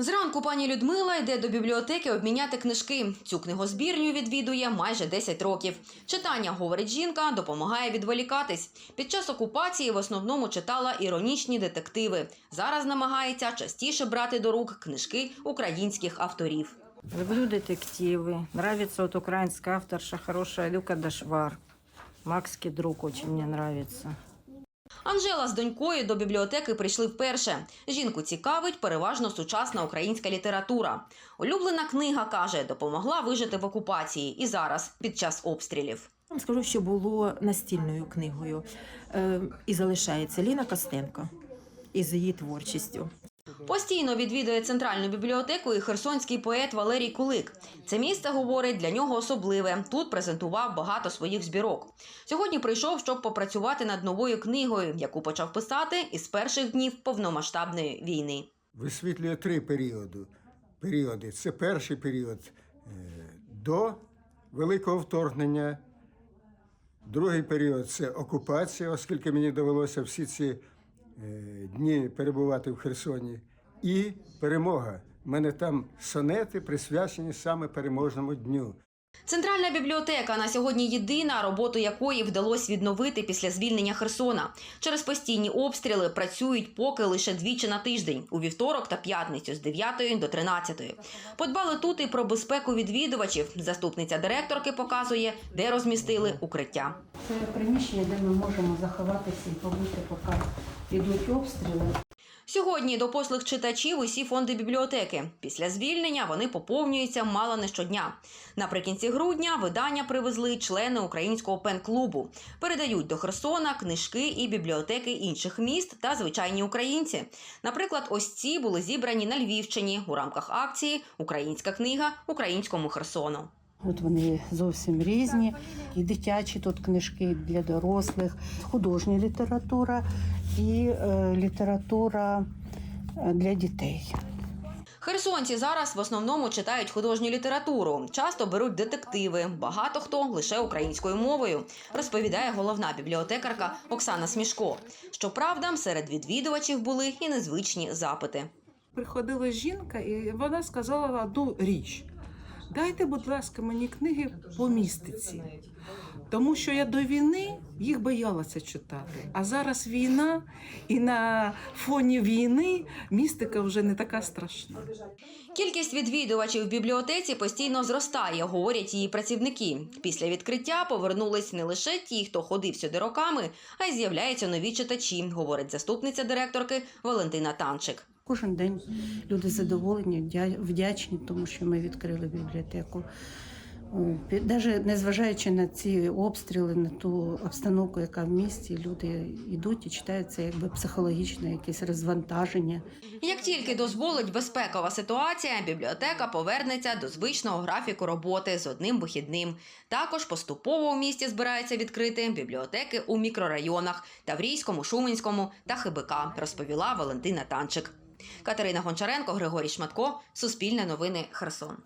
Зранку пані Людмила йде до бібліотеки обміняти книжки. Цю книгозбірню відвідує майже 10 років. Читання, говорить жінка, допомагає відволікатись. Під час окупації в основному читала іронічні детективи. Зараз намагається частіше брати до рук книжки українських авторів. Люблю детективы. Нравится вот украинская авторша хорошая Люка Дашвар. Макс Кедрук очень мне нравится. Анжела з донькою до бібліотеки прийшли вперше. Жінку цікавить переважно сучасна українська література. Улюблена книга каже, допомогла вижити в окупації і зараз під час обстрілів. Вам скажу, що було настільною книгою е, і залишається Ліна Костенко із її творчістю. Постійно відвідує центральну бібліотеку і херсонський поет Валерій Кулик. Це місце говорить для нього особливе. Тут презентував багато своїх збірок. Сьогодні прийшов, щоб попрацювати над новою книгою, яку почав писати із перших днів повномасштабної війни. висвітлює три періоди. періоди. Це перший період е, до Великого вторгнення, другий період це окупація, оскільки мені довелося всі ці дні перебувати в Херсоні, і перемога. У мене там сонети присвячені саме переможному дню. Центральна бібліотека на сьогодні єдина, роботу якої вдалося відновити після звільнення Херсона. Через постійні обстріли працюють поки лише двічі на тиждень у вівторок та п'ятницю з 9 до 13. Подбали тут і про безпеку відвідувачів. Заступниця директорки показує, де розмістили укриття. Це приміщення, де ми можемо заховатися і побути, поки йдуть обстріли. Сьогодні до послуг читачів усі фонди бібліотеки. Після звільнення вони поповнюються мало не щодня. Наприкінці грудня видання привезли члени українського пен-клубу. Передають до Херсона книжки і бібліотеки інших міст та звичайні українці. Наприклад, ось ці були зібрані на Львівщині у рамках акції Українська книга українському Херсону. От вони зовсім різні. І дитячі тут книжки для дорослих, художня література і е, література е, для дітей. Херсонці зараз в основному читають художню літературу, часто беруть детективи. Багато хто лише українською мовою, розповідає головна бібліотекарка Оксана Смішко. Щоправда, серед відвідувачів були і незвичні запити. приходила жінка, і вона сказала одну річ: дайте, будь ласка, мені книги по містиці. Тому що я до війни їх боялася читати. А зараз війна, і на фоні війни містика вже не така страшна. Кількість відвідувачів в бібліотеці постійно зростає, говорять її працівники. Після відкриття повернулись не лише ті, хто ходив сюди роками, а й з'являються нові читачі, говорить заступниця директорки Валентина Танчик. Кожен день люди задоволені, вдя- вдячні, тому що ми відкрили бібліотеку. Навіть незважаючи на ці обстріли, на ту обстановку, яка в місті, люди йдуть і читають це якби психологічне якесь розвантаження. Як тільки дозволить безпекова ситуація, бібліотека повернеться до звичного графіку роботи з одним вихідним. Також поступово у місті збираються відкрити бібліотеки у мікрорайонах Таврійському, Шуменському та ХБК, розповіла Валентина Танчик. Катерина Гончаренко, Григорій Шматко, Суспільне новини, Херсон.